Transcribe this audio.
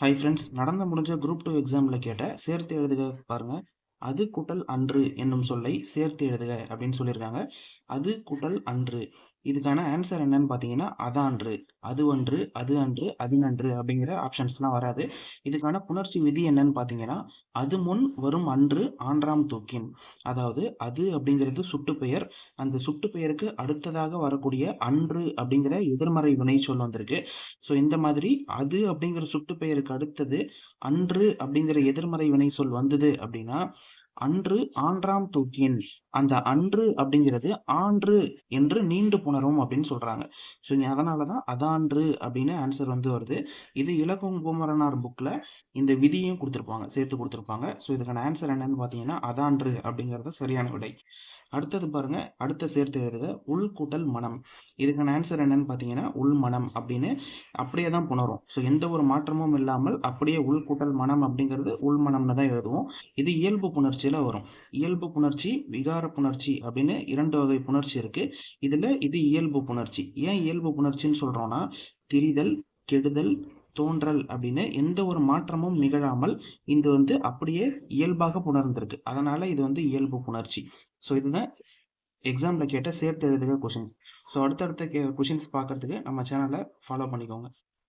Hi friends நடந்து முடிஞ்ச group two எக்ஸாமில் கேட்ட சேர்த்து எழுதுக பாருங்க. அது குட்டல் அன்று என்னும் சொல்லை சேர்த்து எழுதுக அப்படின்னு சொல்லியிருக்காங்க. அது குட்டல் அன்று. இதுக்கான ஆன்சர் என்னன்னு பார்த்தீங்கன்னா அதான்று. அது ஒன்று அது அன்று அதினன்று அப்படிங்கிற ஆப்ஷன்ஸ்லாம் வராது. இதுக்கான புணர்ச்சி விதி என்னன்னு பார்த்தீங்கன்னா அது முன் வரும் அன்று ஆன்றாம் தூக்கின். அதாவது அது அப்படிங்கிறது சுட்டு பெயர். அந்த சுட்டு பெயருக்கு அடுத்ததாக வரக்கூடிய அன்று அப்படிங்கிற எதிர்மறை வினை சொல் வந்திருக்கு. ஸோ இந்த மாதிரி அது அப்படிங்கிற சுட்டு பெயருக்கு அடுத்தது அன்று அப்படிங்கிற எதிர்மறை வினை சொல் வந்தது அப்படின்னா அன்று ஆன்றாம் தூக்கின் அந்த அன்று அப்படிங்கிறது ஆன்று என்று நீண்டு புணரும் அப்படின்னு சொல்றாங்க. ஸோ இங்கே அதனால தான் அதான்று அப்படின்னு ஆன்சர் வந்து வருது. இது இலக்கம் குமரனார் புக்கில் இந்த விதியும் கொடுத்துருப்பாங்க சேர்த்து கொடுத்துருப்பாங்க. ஸோ இதுக்கான ஆன்சர் என்னன்னு பார்த்தீங்கன்னா அதான்று அப்படிங்கிறது சரியான விடை. அடுத்தது பாருங்க அடுத்த சேர்த்து எழுதுக உள்கூட்டல் மனம். இதுக்கான ஆன்சர் என்னன்னு பார்த்தீங்கன்னா உள் மனம் அப்படின்னு அப்படியே தான் புணரும். ஸோ எந்த ஒரு மாற்றமும் இல்லாமல் அப்படியே உள்கூட்டல் மனம் அப்படிங்கிறது உள் மனம்னு தான் எழுதுவோம். இது இயல்பு புணர்ச்சியில் வரும். இயல்பு புணர்ச்சி விகார புணர்ச்சி அப்படின்னு இரண்டு வகை புணர்ச்சி இருக்கு. இதில் இது இயல்பு புணர்ச்சி. ஏன் இயல்பு புணர்ச்சின்னு சொல்கிறோன்னா திரிதல் கெடுதல் தோன்றல் அப்படின்னு எந்த ஒரு மாற்றமும் நிகழாமல் இது வந்து அப்படியே இயல்பாக புணர்ந்திருக்கு. அதனால இது வந்து இயல்பு புணர்ச்சி. ஸோ இதுதான் எக்ஸாம்ல கேட்ட சேர்த்து எழுதுகிற கொஷின்ஸ் ஸோ அடுத்தடுத்த கே கொஷின்ஸ் பார்க்கறதுக்கு நம்ம சேனலை ஃபாலோ பண்ணிக்கோங்க.